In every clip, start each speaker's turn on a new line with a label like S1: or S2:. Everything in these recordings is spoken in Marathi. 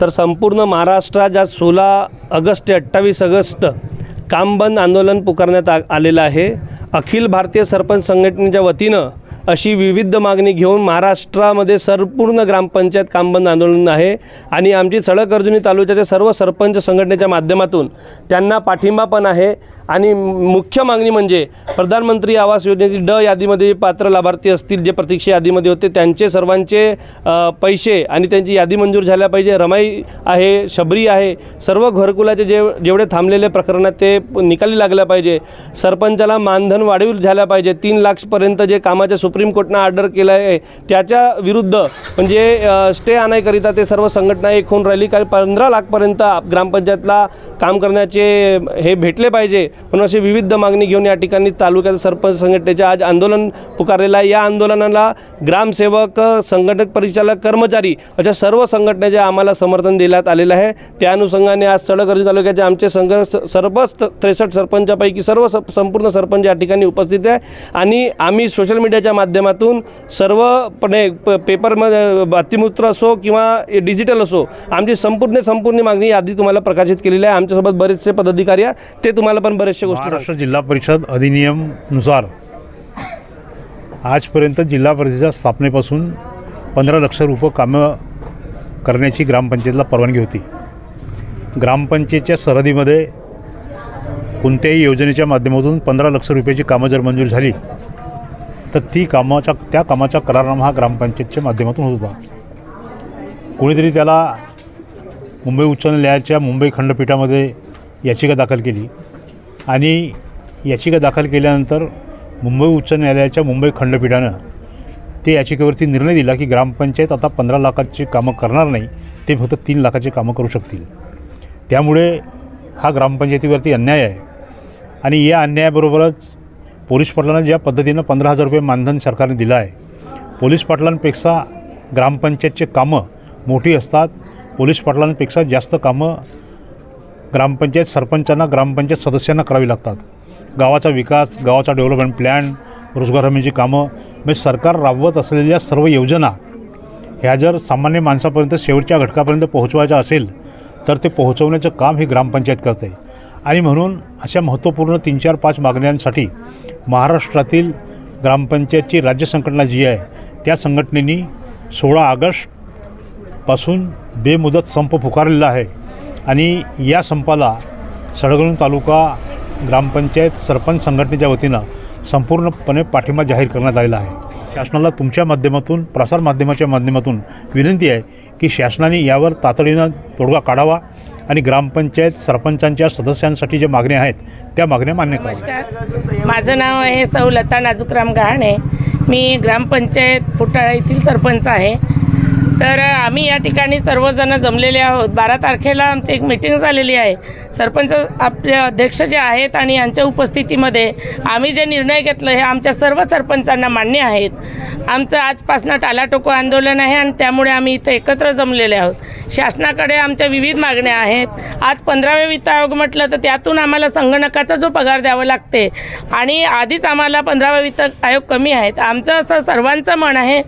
S1: तर संपूर्ण महाराष्ट्रात ज्या सोळा ऑगस्ट ते अठ्ठावीस ऑगस्ट काम बंद आंदोलन पुकारण्यात आ आलेलं आहे. अखिल भारतीय सरपंच संघटनेच्या वतीनं अशी विविध मागणी घेऊन महाराष्ट्रामध्ये संपूर्ण ग्रामपंचायत कामबंद आंदोलन आहे आणि आमची सडक अर्जुनी तालुक्याच्या सर्व सरपंच संघटनेच्या माध्यमातून त्यांना पाठिंबा पण आहे. आणि मुख्य मागणी म्हणजे प्रधानमंत्री आवास योजनेची ड यादीमध्ये जे पात्र लाभार्थी असतील जे प्रतीक्षा यादीमध्ये होते त्यांचे सर्वांचे पैसे आणि त्यांची यादी मंजूर झाल्या पाहिजे. रमाई आहे शबरी आहे सर्व घरकुलाचे जे जेवढे थांबलेले प्रकरणात ते निकाली लागल्या पाहिजे. सरपंचाला मानधन वाढीव झाल्या पाहिजे. तीन लाखपर्यंत जे कामाच्या सुप्रीम कोर्टनं ऑर्डर केलं आहे त्याच्या विरुद्ध म्हणजे स्टे आणायकरिता ते सर्व संघटना एक होऊन राहिली. कारण पंधरा लाखपर्यंत ग्रामपंचायतला काम करण्याचे हे भेटले पाहिजे. म्हणून अशी विविध मागणी घेऊन या ठिकाणी तालुक्यात सरपंच संघटनेचे आज आंदोलन पुकारलेलं आहे. या आंदोलनाला ग्रामसेवक संघटक परिचालक कर्मचारी अशा सर्व संघटनेचे आम्हाला समर्थन देण्यात आलेलं आहे. त्या अनुषंगाने आज सडक तालुक्याचे आमचे संघ सर्व त्रेसष्ट सरपंचापैकी सर्व स संपूर्ण सरपंच या ठिकाणी उपस्थित आहे. आणि आम्ही सोशल मीडियाच्या माध्यमातून सर्वपणे प पेपरमध्ये बातमीपत्र असो किंवा डिजिटल असो आमची संपूर्ण संपूर्ण मागणी यादी तुम्हाला प्रकाशित केलेली आहे. आमच्यासोबत बरेचसे पदाधिकारी आहे ते तुम्हाला पण बऱ्याचशा गोष्टी राष्ट्र
S2: महाराष्ट्र जिल्हा परिषद अधिनियमनुसार आजपर्यंत जिल्हा परिषदेच्या स्थापनेपासून पंधरा लक्ष रुपये कामं करण्याची ग्रामपंचायतीला परवानगी होती. ग्रामपंचायतच्या सरहदीमध्ये कोणत्याही योजनेच्या माध्यमातून पंधरा लक्ष रुपयाची कामं जर मंजूर झाली तर ती कामाच्या त्या कामाचा करारनामा हा ग्रामपंचायतच्या माध्यमातून होत होता. कोणीतरी त्याला मुंबई उच्च न्यायालयाच्या मुंबई खंडपीठामध्ये याचिका दाखल केली. आणि याचिका दाखल केल्यानंतर मुंबई उच्च न्यायालयाच्या मुंबई खंडपीठानं ते याचिकेवरती निर्णय दिला की ग्रामपंचायत आता पंधरा लाखाची कामं करणार नाही ते फक्त तीन लाखाची कामं करू शकतील. त्यामुळे हा ग्रामपंचायतीवरती अन्याय आहे. आणि या अन्यायाबरोबरच पोलीस पाटलांना ज्या पद्धतीनं पंधरा हजार रुपये मानधन सरकारने दिलं आहे पोलीस पाटलांपेक्षा ग्रामपंचायतचे कामं मोठी असतात पोलीस पाटलांपेक्षा जास्त कामं ग्रामपंचायत सरपंचांना ग्रामपंचायत सदस्यांना करावी लागतात. गावाचा विकास गावाचा डेव्हलपमेंट प्लॅन रोजगार हमीची कामं म्हणजे सरकार राबवत असलेल्या सर्व योजना ह्या जर सामान्य माणसापर्यंत शेवटच्या घटकापर्यंत पोहोचवायच्या असेल तर ते पोहोचवण्याचं काम ही ग्रामपंचायत करते. आणि म्हणून अशा महत्त्वपूर्ण तीन चार पाच मागण्यांसाठी महाराष्ट्रातील ग्रामपंचायतची राज्य संघटना जी आहे त्या संघटनेनी सोळा ऑगस्टपासून बेमुदत संप पुकारलेला आहे. आणि या संपाला सडगण तालुका ग्रामपंचायत सरपंच संघटनेच्या वतीनं संपूर्णपणे पाठिंबा जाहीर करण्यात आलेला आहे. शासनाला तुमच्या माध्यमातून प्रसारमाध्यमाच्या माध्यमातून विनंती आहे की शासनाने यावर तातडीनं तोडगा काढावा आणि ग्रामपंचायत सरपंचांच्या सदस्यांसाठी ज्या मागण्या आहेत त्या मागण्या मान्य कराव्या.
S3: नमस्कार. माझं नाव आहे सौ लता नाजूकराम गहाणे. मी ग्रामपंचायत फुटाळा येथील सरपंच आहे. तर आम्ही या ठिकाणी सर्वजण जमलेले आहोत. बारा तारखेला आमची एक मिटिंग झालेली आहे. सरपंच आपले अध्यक्ष जे आहेत आणि यांच्या उपस्थितीमध्ये आम्ही जे निर्णय घेतलं हे आमच्या सर्व सरपंचांना मान्य आहेत. आमचं आजपासनं टालाटोको आंदोलन आहे आणि त्यामुळे आम्ही इथं एकत्र जमलेले आहोत. शासनाकडे आमच्या विविध मागण्या आहेत. आज पंधरावे वित्त आयोग म्हटलं तर त्यातून आम्हाला संगणकाचा जो पगार द्यावा लागते आणि आधीच आम्हाला पंधरावा वित्त आयोग कमी आहेत. आमचं असं सर्वांचं मन आहे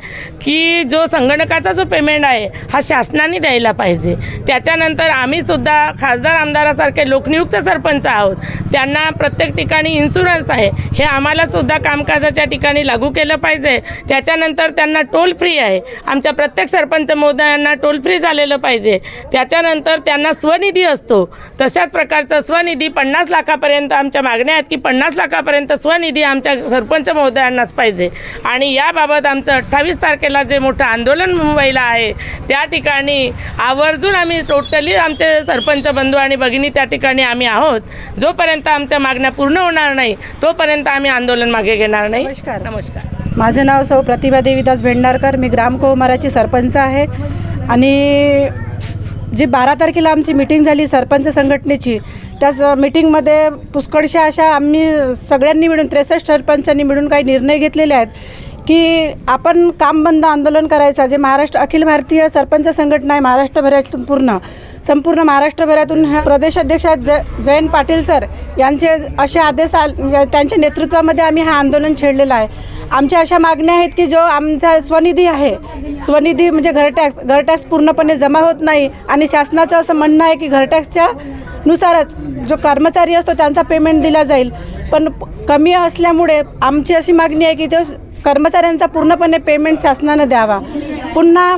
S3: की जो संगणकाचा जो पेमेंट आहे हा शासनाने द्यायला पाहिजे. त्याच्यानंतर आम्ही सुद्धा खासदार आमदारासारखे लोकनियुक्त सरपंच आहोत. त्यांना प्रत्येक ठिकाणी इन्शुरन्स आहे. हे आम्हालासुद्धा कामकाजाच्या ठिकाणी लागू केलं पाहिजे. त्याच्यानंतर त्यांना टोल फ्री आहे. आमच्या प्रत्येक सरपंच महोदयांना टोल फ्री झालेलं पाहिजे. त्याच्यानंतर त्यांना स्वनिधी असतो. तशाच प्रकारचं स्वनिधी पन्नास लाखापर्यंत आमच्या मागण्या आहेत की पन्नास लाखापर्यंत स्वनिधी आमच्या सरपंच महोदयांनाच पाहिजे. आणि याबाबत आमचं अठ्ठावीस तारखेला जे मोठं आंदोलन मुंबईला आहे त्या ठिकाणी आवर्जून आम्ही टोटली आमचे सरपंच बंधू आणि भगिनी त्या ठिकाणी आम्ही आहोत. जोपर्यंत आमच्या मागण्या पूर्ण होणार नाही तोपर्यंत आम्ही आंदोलन मागे घेणार नाही.
S4: नमस्कार.
S3: नमस्कार.
S4: माझं नाव सौ प्रतिभा देवीदास भेंडारकर. मी ग्रामकुमाराची सरपंच आहे. आणि जी बारा तारखेला आमची मिटिंग झाली सरपंच संघटनेची त्या मीटिंगमध्ये मिटिंगमध्ये पुष्कळशा अशा आम्ही सगळ्यांनी मिळून त्रेसष्ट सरपंचांनी मिळून काही निर्णय घेतलेले आहेत की आपण काम बंद आंदोलन करायचं. जे महाराष्ट्र अखिल भारतीय सरपंच संघटना आहे महाराष्ट्रभरातून पूर्ण. संपूर्ण महाराष्ट्रभरातून ह्या प्रदेशाध्यक्ष ज जयंत पाटील सर यांचे असे आदेश आल म्हणजे त्यांच्या नेतृत्वामध्ये आम्ही हा आंदोलन छेडलेलं आहे. आमच्या अशा मागण्या आहेत की जो आमचा स्वनिधी आहे स्वनिधी म्हणजे घर टॅक्स घर टॅक्स पूर्णपणे जमा होत नाही आणि शासनाचं असं म्हणणं आहे की घर टॅक्सच्या नुसारच जो कर्मचारी असतो त्यांचा पेमेंट दिला जाईल. पण कमी असल्यामुळे आमची अशी मागणी आहे की तो कर्मचाऱ्यांचा पूर्णपणे पेमेंट शासनानं द्यावा. पुन्हा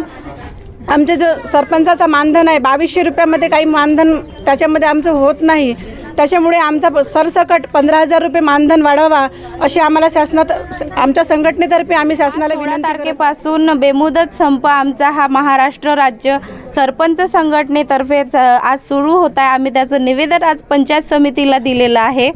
S4: आमचे जो सरपंचाचा मानधन आहे बावीसशे रुपयामध्ये काही मानधन त्याच्यामध्ये आमचं होत नाही. त्याच्यामुळे आमचा सरसकट पंधरा हजार रुपये मानधन वाढवा अशी आम्हाला शासनात आमच्या संघटनेतर्फे आम्ही शासनाला विनंती
S5: तारखेपासून बेमुदत संप आमचा हा महाराष्ट्र राज्य सरपंच संघटनेतर्फे आज सुरू होत आहे. आम्ही त्याचं निवेदन आज पंचायत समितीला दिलेलं आहे.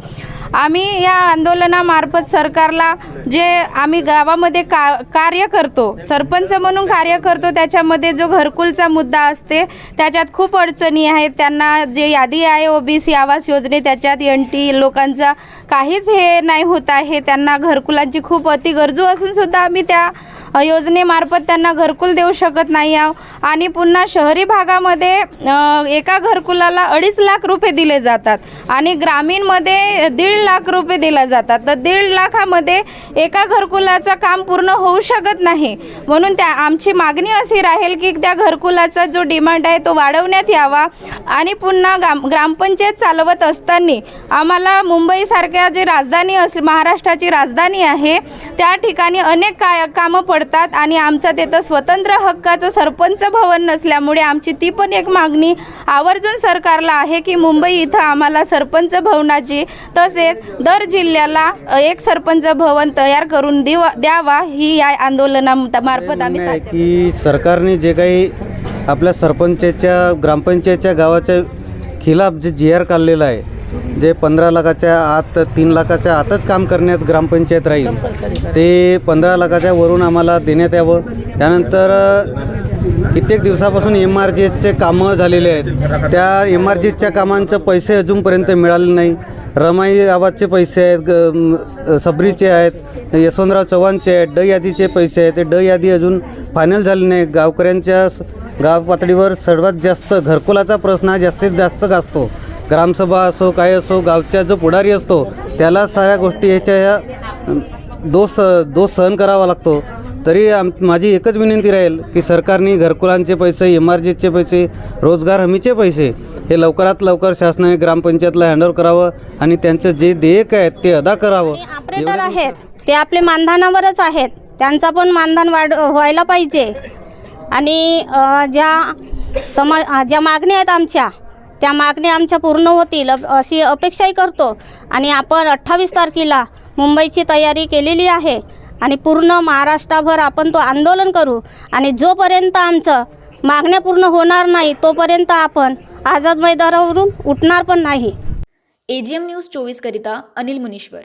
S5: आम्ही या आंदोलनामार्फत सरकारला जे आम्ही गावामध्ये का कार्य करतो सरपंच म्हणून कार्य करतो त्याच्यामध्ये जो घरकुलचा मुद्दा असते त्याच्यात खूप अडचणी आहेत. त्यांना जे यादी आहे ओबीसी आवास योजने त्याच्यात एन टी लोकांचा काहीच हे नाही होत आहे. त्यांना घरकुलांची खूप अति गरजू असूनसुद्धा आम्ही त्या योजनेमार्फत त्यांना घरकुल देऊ शकत नाही आहो. आणि पुन्हा शहरी भागामध्ये एका घरकुलाला अडीच लाख रुपये दिले जातात. आणि ग्रामीणमध्ये दीड दीड लाख रुपये दिले जातात. तर दीड लाखामध्ये एका घरकुलाचं काम पूर्ण होऊ शकत नाही. म्हणून त्या आमची मागणी अशी राहील की त्या घरकुलाचा जो डिमांड आहे तो वाढवण्यात यावा आणि पुन्हा ग्राम ग्रामपंचायत चालवत असताना आम्हाला मुंबईसारख्या जी राजधानी असली महाराष्ट्राची राजधानी आहे त्या ठिकाणी अनेक काय कामं पडतात आणि आमचं तिथं स्वतंत्र हक्काचं सरपंच भवन नसल्यामुळे आमची ती पण एक मागणी आवर्जून सरकारला आहे की मुंबई इथं आम्हाला सरपंच भवनाची तसेच दर जिल्ह्याला एक सरपंच भवन तयार करून देवा द्यावा ही या आंदोलनामार्फत आम्ही साध्य
S6: की सरकारने जे काही आपल्या सरपंचाच्या ग्रामपंचायतच्या गावाच्या खिलाफ जे जी आर काढलेलं आहे जे पंधरा लाखाच्या आत तीन लाखाच्या आतच काम करण्यात ग्रामपंचायत राहील ते पंधरा लाखाच्या वरून आम्हाला देण्यात यावं. त्यानंतर कित्येक दिवसापासून एम आर जी एसचे कामं झालेले आहेत. त्या एम आर जी एसच्या कामांचं पैसे अजूनपर्यंत मिळाले नाही. रमाई आवाजचे पैसे आहेत ग सबरीचे आहेत यशवंतराव चव्हाणचे आहेत ड यादीचे पैसे आहेत. ते ड यादी अजून फायनल झाले नाही. गावकऱ्यांच्या गाव पातळीवर सर्वात जास्त घरकुलाचा प्रश्न हा जास्तीत जास्त गाजतो ग्रामसभा असो काय असो गावच्या जो पुढारी असतो त्याला साऱ्या गोष्टी ह्याच्या ह्या दोष दोष सहन करावा लागतो. तरी आम माझी एकच विनंती राहील की सरकारने घरकुलांचे पैसे एम आर जीचे पैसे रोजगार हमीचे पैसे हे लवकरात लवकर शासनाने ग्रामपंचायतला हँडओव्हर करावं आणि त्यांचं जे देयक आहे ते अदा करावं.
S7: ऑपरेटर आहेत. ते आपले मानधनावरच आहेत. त्यांचा पण मानधन वाढ व्हायला पाहिजे. आणि ज्या समा ज्या मागण्या आहेत आमच्या त्या मागण्या आमच्या पूर्ण होतील अशी अपेक्षाही करतो. आणि आपण अठ्ठावीस तारखेला मुंबईची तयारी केलेली आहे. आणि पूर्ण महाराष्ट्रभर आपण तो आंदोलन करू. आणि जोपर्यंत आमचं मागण्या पूर्ण होणार नाही तोपर्यंत आपण आझाद मैदानावरून उठणार पण नाही.
S8: एजीएम न्यूज चोवीस करिता अनिल मुनीश्वर.